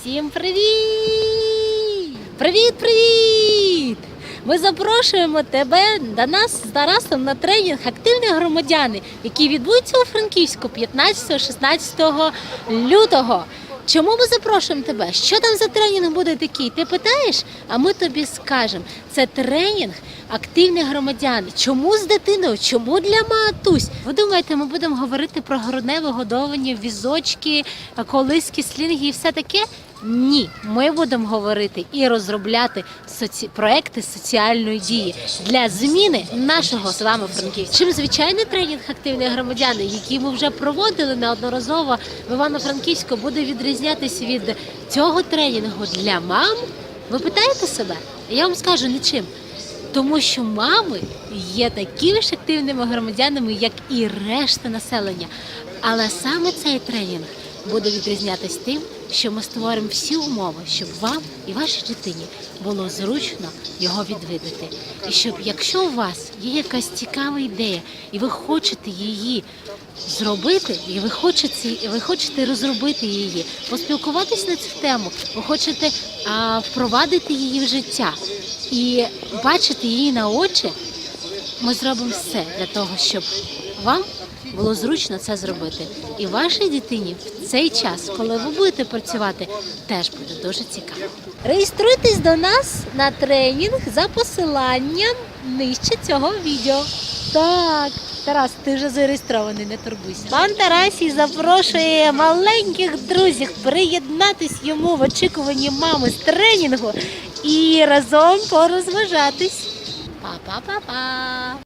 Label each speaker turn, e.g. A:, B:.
A: Всім привіт! Привіт, привіт! Ми запрошуємо тебе до нас з Тарасом на тренінг активні громадяни, який відбудеться у Франківську 15-16 лютого. Чому ми запрошуємо тебе? Що там за тренінг буде такий? Ти питаєш? А ми тобі скажемо. Це тренінг активні громадяни. Чому з дитиною? Чому для матусь? Ви думаєте, ми будемо говорити про грудне вигодовування, візочки, колиски, слінги і все таке? Ні, ми будемо говорити і розробляти соці... проекти соціальної дії для зміни нашого з вами Франківська. Чим звичайний тренінг активні громадяни, який ми вже проводили неодноразово в Івано-Франківську, буде відрізнятися від цього тренінгу для мам. Ви питаєте себе? Я вам скажу нічим. Тому що мами є такими ж активними громадянами, як і решта населення. Але саме цей тренінг буде відрізнятись тим, що ми створимо всі умови, щоб вам і вашій дитині було зручно його відвідати. І щоб, якщо у вас є якась цікава ідея, і ви хочете її зробити, і ви хочете, і ви хочете розробити її, поспілкуватись на цю тему, ви хочете а, впровадити її в життя і бачити її на очі, ми зробимо все для того, щоб вам було зручно це зробити. І вашій дитині в цей час, коли ви будете працювати, теж буде дуже цікаво. Реєструйтесь до нас на тренінг за посиланням нижче цього відео. Так, Тарас, ти вже зареєстрований, не турбуйся. Пан Тарасій запрошує маленьких друзів приєднатись йому в очікуванні мами з тренінгу і разом порозважатись. Па-па-па-па!